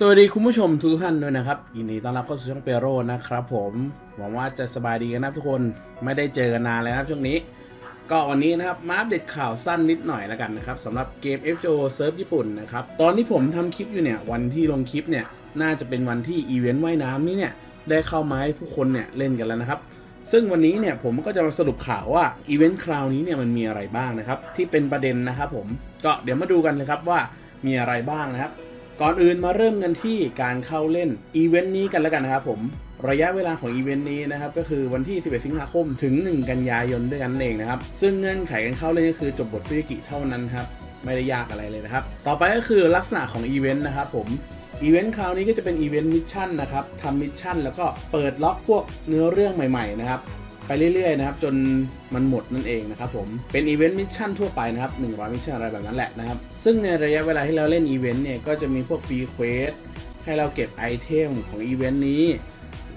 สวัสดีคุณผู้ชมทุกท่านด้วยนะครับยินดีต้อนรับเข้าสู่ช่องเปโร่นะครับผมหวังว่าจะสบายดีกันนะทุกคนไม่ได้เจอกันนานเลยนะครับช่วงนี้ ก็วันนี้นะครับมาอัปเดตข่าวสั้นนิดหน่อยแล้วกันนะครับสำหรับเกม FJO เซิร์ฟญี่ปุ่นนะครับตอนที่ผมทำคลิปอยู่เนี่ยวันที่ลงคลิปเนี่ยน่าจะเป็นวันที่อีเวนต์ว่ายน้ำนี้เนี่ยได้เข้ามาให้ผู้คนเนี่ยเล่นกันแล้วนะครับ ซึ่งวันนี้เนี่ยผมก็จะมาสรุปข่าวว่าอีเวนต์คราวนี้เนี่ยมันมีอะไรบ้างนะครับที่เป็นประเด็นนะครับผมก็เดี๋ยวมาดูกันเลยครับว่ามีอะไรบ้างนะครับ ก่อนอื่นมาเริ่มกันที่การเข้าเล่นอีเวนต์นี้กันแล้วกันนะครับผมระยะเวลาของอีเวนต์นี้นะครับก็คือวันที่ 11 สิงหาคมถึง 1 กันยายนด้วยกันเองนะครับ ซึ่งเงื่อนไขการเข้าเล่นก็คือจบบทฟิสิกิเท่านั้นครับไม่ได้ยากอะไรเลยนะครับ ต่อไปก็คือลักษณะของอีเวนต์นะครับผมอีเวนต์คราวนี้ก็จะเป็นอีเวนต์มิชชั่นนะครับทำมิชชั่นแล้วก็เปิดล็อกพวกเนื้อเรื่องใหม่ๆนะครับ ไปเรื่อยๆนะครับจนมันหมดนั่นเองนะครับผมเป็นอีเวนต์มิชชั่นทั่วไปนะครับ100มิชชั่นอะไรแบบนั้นแหละนะครับซึ่งในระยะเวลาที่เราเล่นอีเวนต์เนี่ยก็จะมีพวกฟรีเควสให้เราเก็บไอเทมของอีเวนต์นี้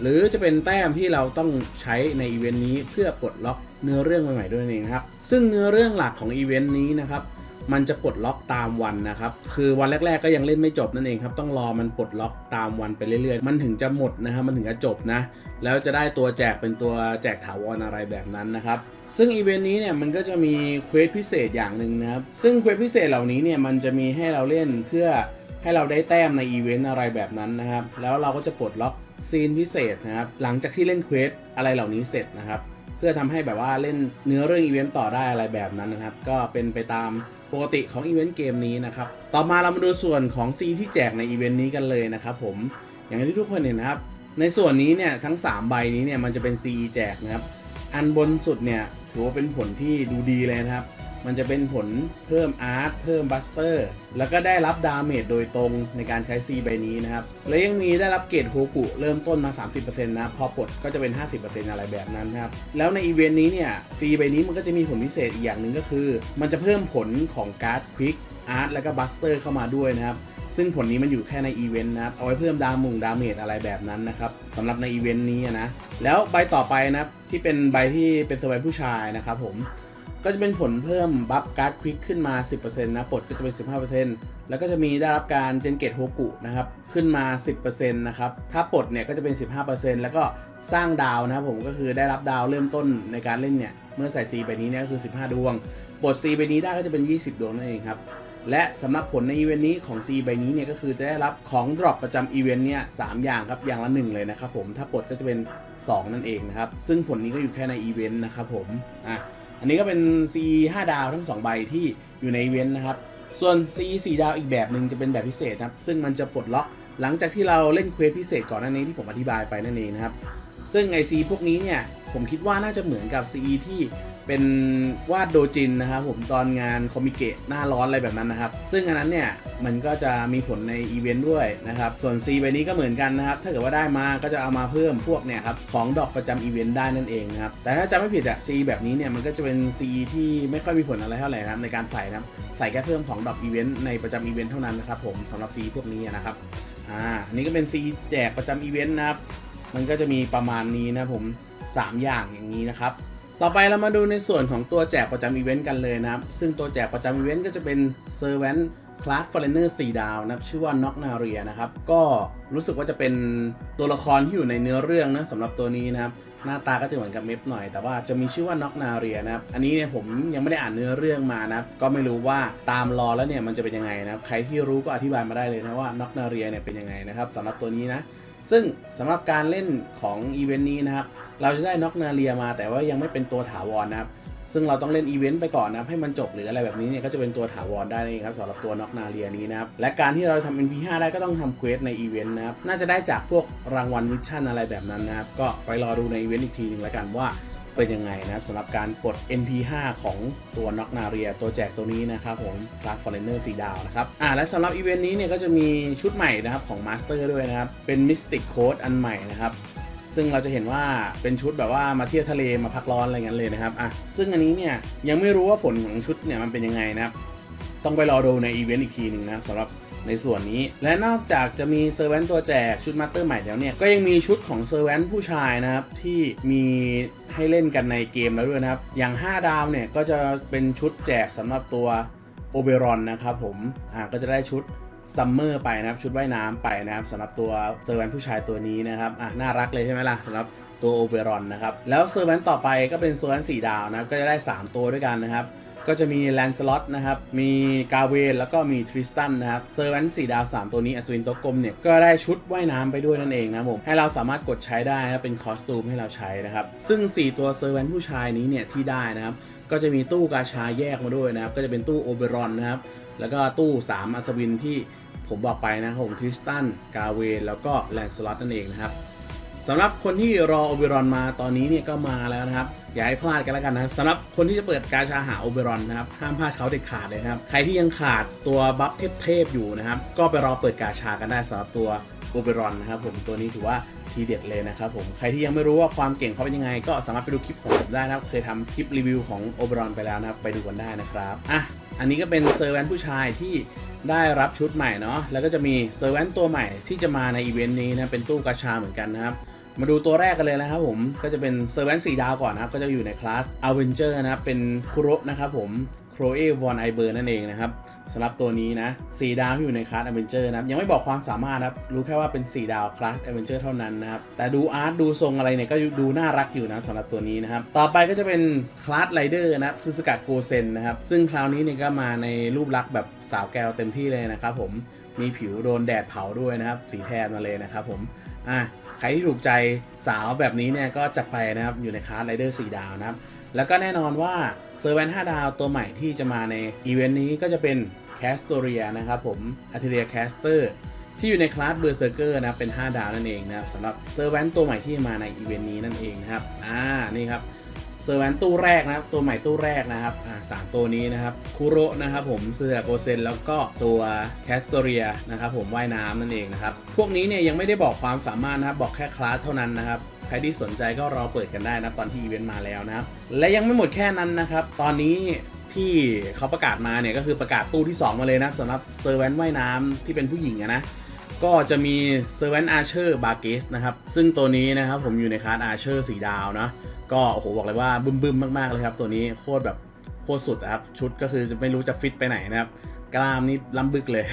หรือจะเป็นแต้มที่เราต้องใช้ในอีเวนต์นี้เพื่อปลดล็อกเนื้อเรื่องใหม่ๆด้วยนั่นเองนะครับ ซึ่งเนื้อเรื่องหลักของอีเวนต์นี้นะครับ มันจะปลดล็อกตามวันนะครับ คือวันแรก ๆ ก็ยังเล่นไม่จบนั่นเองครับ ต้องรอมันปลดล็อกตามวันไปเรื่อยๆ มันถึงจะหมดนะครับมันถึงจะจบนะ แล้วจะได้ตัวแจกเป็นตัวแจกถาวรอะไรแบบนั้นนะครับ ซึ่งอีเวนต์นี้เนี่ยมันก็จะมีเควสพิเศษอย่างหนึ่งนะครับ ซึ่งเควสพิเศษเหล่านี้เนี่ยมันจะมีให้เราเล่นเพื่อให้เราได้แต้มในอีเวนต์อะไรแบบนั้นนะครับ แล้วเราก็จะปลดล็อกซีนพิเศษนะครับ หลังจากที่เล่นเควสอะไรเหล่านี้เสร็จนะครับ เพื่อทำให้แบบว่าเล่นเนื้อเรื่องอีเวนต์ต่อได้อะไรแบบนั้นนะครับ ก็เป็นไปตาม ปกติของอีเวนต์เกมนี้นะครับ ต่อมาเรามาดูส่วนของซีที่แจกในอีเวนต์นี้กันเลยนะครับผม อย่างที่ทุกคนเห็นนะครับ ในส่วนนี้เนี่ยทั้ง 3 ใบนี้เนี่ยมันจะเป็น CE แจกนะครับ อันบนสุดเนี่ยถือว่าเป็นผลที่ดูดีเลยนะครับ มันจะเป็นผลเพิ่มอาร์ตเพิ่มบัสเตอร์แล้วก็ได้รับดาเมจโดยตรงในการใช้ C ใบนี้นะครับ และยังมีได้รับเกรดโฮกุเริ่มต้นมา 30%นะพอปลดก็จะเป็น 50%อะไรแบบนั้นครับ แล้วในอีเวนต์นี้เนี่ย C ใบนี้มันก็จะมีผลพิเศษอีกอย่างหนึ่งก็คือ มันจะเพิ่มผลของการ์ดควิกอาร์ตแล้วก็บัสเตอร์เข้ามาด้วยนะครับซึ่งผลนี้มันอยู่แค่ในอีเวนต์นะครับ เอาไว้เพิ่มดามุงดาเมจอะไรแบบนั้นนะครับสำหรับในอีเวนต์นี้นะ แล้วใบต่อไปนะครับ ที่เป็นใบที่เป็นสวายผู้ชายนะครับผม ก็จะเป็นผลเพิ่มบัฟการ์ดควิกขึ้นมา 10%นะปลดก็จะเป็น 15%แล้วก็จะมีได้รับการเจนเกตโฮกุนะครับขึ้นมา 10%นะครับถ้าปลดเนี่ยก็จะเป็น 15%แล้วก็สร้างดาวนะครับผมก็คือได้รับดาวเริ่มต้นในการเล่นเนี่ยเมื่อใส่ C ใบนี้เนี่ยก็คือ 15 ดวงปลด C ใบนี้ได้ก็จะเป็น 20 ดวงนั่นเองครับและสำหรับผลในอีเวนต์นี้ของ C ใบนี้เนี่ยก็คือจะได้รับของดรอปประจำอีเวนต์เนี่ยสามอย่างครับอย่างละหนึ่งเลยนะครับผมถ้าปลดก็จะเป็น 2 นั่นเองนะครับซึ่งผลนี้ก็อยู่แค่ในอีเวนต์นะครับผมอะ อันนี้ก็เป็น C 5ดาวทั้ง 2 ใบที่อยู่ในเว้นนะครับ ส่วน C 4ดาวอีกแบบหนึ่งจะเป็นแบบพิเศษนะครับ ซึ่งมันจะปลดล็อกหลังจากที่เราเล่นเควสพิเศษก่อนหน้านี้ที่ผมอธิบายไปนั่นเองนะครับ ซึ่งไอซีพวกนี้เนี่ย ผมคิดว่าน่าจะเหมือนกับ CE ที่เป็นวาดโดจินนะครับผมตอนงานคอมิเกะหน้าร้อนอะไรแบบนั้นนะครับ ซึ่งอันนั้นเนี่ยมันก็จะมีผลในอีเวนต์ด้วยนะครับส่วน C ใบนี้ก็เหมือนกันนะครับ ถ้าเกิดว่าได้มาก็จะเอามาเพิ่มพวกเนี่ยครับของดอกประจำอีเวนต์ได้นั่นเองนะครับแต่ถ้าจำไม่ผิดอะ C แบบนี้เนี่ยมันก็จะเป็น C ที่ไม่ค่อยมีผลอะไรเท่าไหร่นะครับในการใส่นะครับใส่แค่เพิ่มของดอกอีเวนต์ในประจำอีเวนต์เท่านั้นนะครับผมสำหรับ C พวกนี้นะครับอ่าอันนี้ก็เป็น C แจกประจำอีเวนต์นะครับมันก็จะมีประมาณนี้นะผม 3 อย่างอย่างนี้นะครับ ต่อไปเรามาดูในส่วนของตัวแจกประจำอีเวนต์กันเลยนะครับ ซึ่งตัวแจกประจำอีเวนต์ก็จะเป็น Servant Class Foreigner 4ดาวนะครับชื่อว่า Knock Naria นะครับ ก็รู้สึกว่าจะเป็นตัวละครที่อยู่ในเนื้อเรื่องนะสำหรับตัวนี้นะครับหน้าตาก็จะเหมือนกับเมฟหน่อย แต่ว่าจะมีชื่อว่าน็อกนาเรียนะครับ อันนี้เนี่ยผมยังไม่ได้อ่านเนื้อเรื่องมานะครับ ก็ไม่รู้ว่าตามรอแล้วเนี่ยมันจะเป็นยังไงนะครับ ใครที่รู้ก็อธิบายมาได้เลยนะว่าน็อกนาเรียเนี่ยเป็นยังไงนะครับสำหรับตัวนี้นะ ซึ่งสำหรับการเล่นของอีเวนต์นี้นะครับ เราจะได้น็อกนาเรียมาแต่ว่ายังไม่เป็นตัวถาวรนะครับ ซึ่งเราต้องเล่นอีเวนต์ไปก่อนนะครับให้มันจบหรืออะไรแบบนี้เนี่ยก็จะเป็นตัวถาวรได้นั่นเองครับสำหรับตัวน็อกนาเรียนี้นะครับ และการที่เราทำ NP5 ได้ก็ต้องทำเควสในอีเวนต์นะครับ น่าจะได้จากพวกรางวัลมิชชั่นอะไรแบบนั้นนะครับ ก็ไปรอดูในอีเวนต์อีกทีหนึ่งแล้วกันว่า เป็นยังไงนะครับสำหรับการปลด NP5 ของตัวน็อกนาเรียตัวแจกตัวนี้นะครับผมคลาสฟอร์เรนเนอร์สีดาวนะครับอ่าและสำหรับอีเวนต์นี้เนี่ยก็จะมีชุดใหม่นะครับของมาสเตอร์ด้วยนะครับ เป็นมิสติกโค้ดอันใหม่นะครับซึ่งเราจะเห็นว่าเป็นชุดแบบว่ามาเที่ยวทะเลมาพักร้อนอะไรเงี้ยเลยนะครับอะซึ่งอันนี้เนี่ยยังไม่รู้ว่าผลของชุดเนี่ยมันเป็นยังไงนะครับต้องไปรอดูในอีเวนต์อีกทีหนึ่งนะสำหรับ ในส่วนนี้ และนอกจากจะมีเซอร์แวนตัวแจกชุดมาสเตอร์ใหม่แล้วเนี่ย ก็ยังมีชุดของเซอร์แวนผู้ชายนะครับ ที่มีให้เล่นกันในเกมแล้วด้วยนะครับ อย่าง 5 ดาวเนี่ย ก็จะเป็นชุดแจกสำหรับตัวโอเบรอนนะครับผมอ่าก็จะได้ชุดซัมเมอร์ไปนะครับชุดว่ายน้ำไปนะครับสำหรับตัวเซอร์แวนผู้ชายตัวนี้นะครับอะน่ารักเลยใช่ไหมล่ะสำหรับตัวโอเบรอนนะครับแล้วเซอร์แวนต่อไปก็เป็นเซอร์แวน4ดาวนะครับก็จะได้ 3 ตัวด้วยกันนะครับ ก็จะมีแลนสล็อตนะครับ มีกาเวนแล้วก็มีทริสตันนะครับเซอร์แวนสี่ดาว 3 ตัวนี้อัศวินตัวกลมเนี่ย ก็ได้ชุดว่ายน้ำไปด้วยนั่นเองนะผม ให้เราสามารถกดใช้ได้นะเป็นคอสตูมให้เราใช้นะครับ ซึ่ง 4 ตัวเซอร์แวนผู้ชายนี้เนี่ยที่ได้นะครับ ก็จะมีตู้กาชาแยกมาด้วยนะครับ ก็จะเป็นตู้โอเบรอนนะครับ แล้วก็ตู้ 3 อัศวินที่ผมบอกไปนะครับผมทริสตันกาเวนแล้วก็แลนสล็อตนั่นเองนะครับ สำหรับคนที่รอโอเบรอนมาตอนนี้เนี่ยก็มาแล้วนะครับ อย่าให้พลาดกันแล้วกันนะสำหรับคนที่จะเปิดกาชาหาโอเบรอนนะครับห้ามพลาดเขาเด็ดขาดเลยนะครับ ใครที่ยังขาดตัวบัฟเทพๆอยู่นะครับ ก็ไปรอเปิดกาชากันได้สำหรับตัวโอเบรอนนะครับผมตัวนี้ถือว่าทีเด็ดเลยนะครับผมใครที่ยังไม่รู้ว่าความเก่งเขาเป็นยังไง ก็สามารถไปดูคลิปของผมได้นะครับ เคยทำคลิปรีวิวของโอเบรอนไปแล้วนะครับ ไปดูกันได้นะครับอะอันนี้ก็เป็นเซอร์แวนผู้ชายที่ได้รับชุดใหม่เนาะแล้วก็จะมีเซอร์แวนตัวใหม่ที่จะมาในอีเวนต์นี้นะเป็นตู้กาชาเหมือนกันนะครับ มาดูตัวแรกกันเลยนะครับผมก็จะเป็นเซอร์เวนสีดาวก่อนนะครับ ก็จะอยู่ในคลาสอเวนเจอร์นะครับ เป็นคุโระนะครับผมโครเอวอนไอเบอร์นั่นเองนะครับสำหรับตัวนี้นะสีดาวที่อยู่ในคลาสอเวนเจอร์นะครับ ยังไม่บอกความสามารถนะครับ รู้แค่ว่าเป็นสีดาวคลาสอเวนเจอร์เท่านั้นนะครับ แต่ดูอาร์ตดูทรงอะไรเนี่ย ก็ดูน่ารักอยู่นะสำหรับตัวนี้นะครับ ต่อไปก็จะเป็นคลาสไรเดอร์นะครับซูซูกะโกเซนนะครับ ซึ่งคราวนี้เนี่ยก็มาในรูปลักษณ์แบบสาวแก้วเต็มที่เลยนะครับผมมีผิวโดนแดดเผาด้วยนะครับ สีแทนมาเลยนะครับผมอะ ใครที่ถูกใจสาวแบบนี้เนี่ยก็จัดไปนะครับอยู่ในคลาสไรเดอร์4ดาวนะครับ แล้วก็แน่นอนว่าเซอร์เวน5ดาวตัวใหม่ที่จะมาในอีเวนต์นี้ก็จะเป็นแคสโตเรียนะครับผมอัเทเรียแคสเตอร์ที่อยู่ในคลาสเบอร์เซอร์เกอร์นะเป็น 5 ดาวนั่นเองนะครับสำหรับเซอร์เวนตัวใหม่ที่มาในอีเวนต์นี้นั่นเองนะครับอ่านี่ครับ เซอร์แวนตู้แรกนะครับ ตัวใหม่ตู้แรกนะครับอ่าสามตัวนี้นะครับคุโรนะครับผมเสือโกเซนแล้วก็ตัวแคสโตเรียนะครับผมว่ายน้ำนั่นเองนะครับ พวกนี้เนี่ยยังไม่ได้บอกความสามารถนะครับ บอกแค่คลาสเท่านั้นนะครับใครที่สนใจก็รอเปิดกันได้นะ ตอนที่อีเวนต์มาแล้วนะครับ และยังไม่หมดแค่นั้นนะครับ ตอนนี้ที่เขาประกาศมาเนี่ยก็คือประกาศตู้ที่ 2 มาเลยนะสำหรับเซอร์แวนว่ายน้ำที่เป็นผู้หญิงนะ ก็จะมี Servant Archer b a r g a s นะครับ ซึ่งตัวนี้นะครับผมอยู่ในคลาส Archer สีดาวนะ ก็โอ้โหบอกเลยว่าบึ้มๆมากๆเลยครับ ตัวนี้โคตรแบบโคตรสุดอะครับ ชุดก็คือจะไม่รู้จะฟิตไปไหนนะครับ กล้ามนี่ล้ำบึกเลย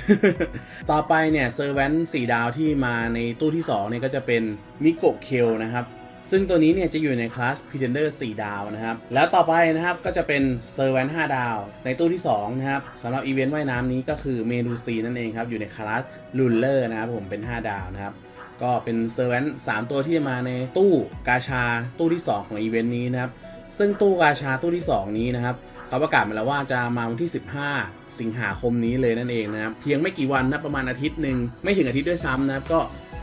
ต่อไปเนี่ยเซอร์แวนสีดาวที่มาในตู้ที่2เนี่ยก็จะเป็นมิโกเคลนะครับ ซึ่งตัวนี้เนี่ยจะอยู่ในคลาส Pretender 4 ดาวนะครับ แล้วต่อไปนะครับก็จะเป็นเซอร์แวน5ดาว ในตู้ที่ 2 นะครับสำหรับอีเวนต์ว่ายน้ำนี้ก็คือเมดูซีนั่นเองครับ อยู่ในคลาสลูเลอร์นะครับผมเป็น 5 ดาวนะครับก็เป็นเซอร์แวน3ตัวที่จะมาในตู้กาชาตู้ที่ 2 ของอีเวนต์นี้นะครับ ซึ่งตู้กาชาตู้ที่ 2 นี้นะครับเขาประกาศมาแล้วว่าจะมาวันที่ 15 สิงหาคมนี้เลยนั่นเองนะครับ เพียงไม่กี่วันนะประมาณอาทิตย์หนึ่งไม่ถึงอาทิตย์ด้วยซ้ำนะครับก็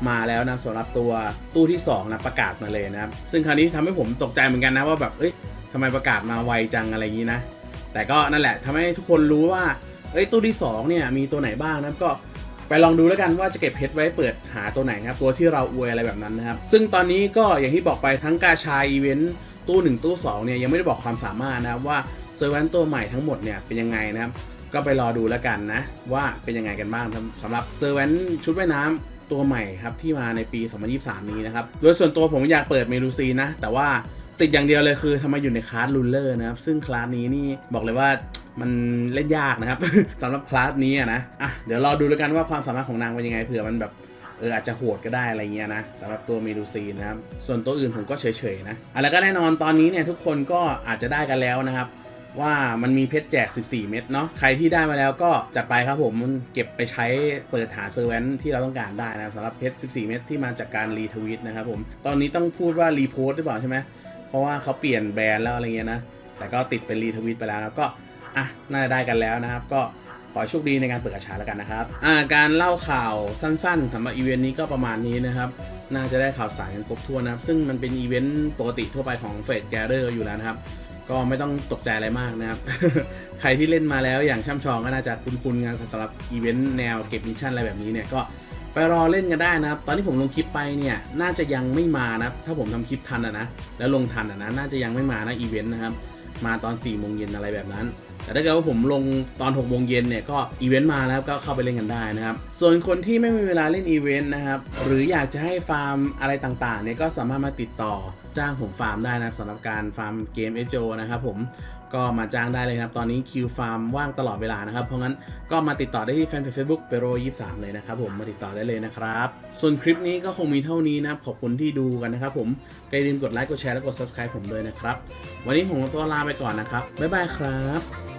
มาแล้วนะสำหรับตัวตู้ที่2นะประกาศมาเลยนะครับซึ่งคราวนี้ทำให้ผมตกใจเหมือนกันนะว่าแบบเอ้ยทำไมประกาศมาไวจังอะไรอย่างนี้นะ แต่ก็นั่นแหละทำให้ทุกคนรู้ว่าเอ้ยตู้ที่2เนี่ยมีตัวไหนบ้างนะครับก็ไปลองดูแล้วกันว่าจะเก็บเพชรไว้เปิดหาตัวไหนครับ ตัวที่เราอวยอะไรแบบนั้นนะครับ ซึ่งตอนนี้ก็อย่างที่บอกไปทั้งกาชาอีเวนต์ตู้ 1 ตู้2เนี่ยยังไม่ได้บอกความสามารถนะครับว่าเซอร์เวนตัวใหม่ทั้งหมดเนี่ยเป็นยังไงนะครับ ก็ไปรอดูแล้วกันนะ ว่าเป็นยังไงกันบ้างสำหรับเซอร์เวนชุดว่ายน้ำ ตัวใหม่ครับที่มาในปี 2023 นี้นะครับ โดยส่วนตัวผมอยากเปิดเมลูซีนะ แต่ว่าติดอย่างเดียวเลยคือทำไมอยู่ในคลาสลูเลอร์นะครับ ซึ่งคลาสนี้นี่บอกเลยว่ามันเล่นยากนะครับ สำหรับคลาสนี้นะอะเดี๋ยวรอดูแล้วกันว่าความสามารถของนางเป็นยังไงเผื่อมันแบบเอออาจจะโหดก็ได้อะไรเงี้ยนะสำหรับตัวเมดูซีนนะครับ ส่วนตัวอื่นผมก็เฉยๆนะอะแล้วก็แน่นอนตอนนี้เนี่ยทุกคนก็อาจจะได้กันแล้วนะครับ ว่ามันมีเพชรแจก 14 เม็ดเนาะใครที่ได้มาแล้วก็จัดไปครับผมมันเก็บไปใช้เปิดหาเซอร์แวนที่เราต้องการได้นะครับสำหรับเพชร 14 เม็ดที่มาจากการรีทวิตนะครับผมตอนนี้ต้องพูดว่ารีโพสหรือเปล่าใช่ไหมเพราะว่าเขาเปลี่ยนแบรนด์แล้วอะไรเงี้ยนะแต่ก็ติดเป็นรีทวิตไปแล้วครับก็อะน่าจะได้กันแล้วนะครับ ก็ขอให้โชคดีในการเปิดกระชาแล้วกันนะครับอ่าการเล่าข่าวสั้นๆสำหรับอีเวนต์นี้ก็ประมาณนี้นะครับน่าจะได้ข่าวสารกันครบถ้วนนะครับ ซึ่งมันเป็นอีเวนต์ปกติทั่วไปของเฟดแกเรอร์อยู่แล้วนะครับ ก็ไม่ต้องตกใจอะไรมากนะครับ ใครที่เล่นมาแล้วอย่างช่ำชองก็น่าจะคุ้นๆงานสำหรับอีเวนต์แนวเก็บมิชชั่นอะไรแบบนี้เนี่ยก็ไปรอเล่นกันได้นะครับ ตอนที่ผมลงคลิปไปเนี่ยน่าจะยังไม่มานะถ้าผมทำคลิปทันอะนะแล้วลงทันอะนะน่าจะยังไม่มานะอีเวนต์นะครับมาตอน4ี่โมงเย็นอะไรแบบนั้น แต่ถ้าเกิดว่าผมลงตอน6กโมงเย็นเนี่ยก็อีเวนต์มาแล้วก็เข้าไปเล่นกันได้นะครับ ส่วนคนที่ไม่มีเวลาเล่นอีเวนต์นะครับหรืออยากจะให้ฟาร์มอะไรต่างๆเนี่ยก็สามารถมาติดต่อ จ้างผมฟาร์มได้นะครับสำหรับการฟาร์มเกมเอโนะครับผมก็มาจ้างได้เลยนะครับ ตอนนี้คิวฟาร์มว่างตลอดเวลานะครับ เพราะงั้นก็มาติดต่อได้ที่แฟนเพจเฟซบุ๊กเปโร23เลยนะครับผมมาติดต่อได้เลยนะครับ ส่วนคลิปนี้ก็คงมีเท่านี้นะครับ ขอบคุณที่ดูกันนะครับผมอย่าลืมกดไลค์กดแชร์และกด subscribe ผมด้วยนะครับ วันนี้ผมขอตัวลาไปก่อนนะครับบ๊ายบายครับ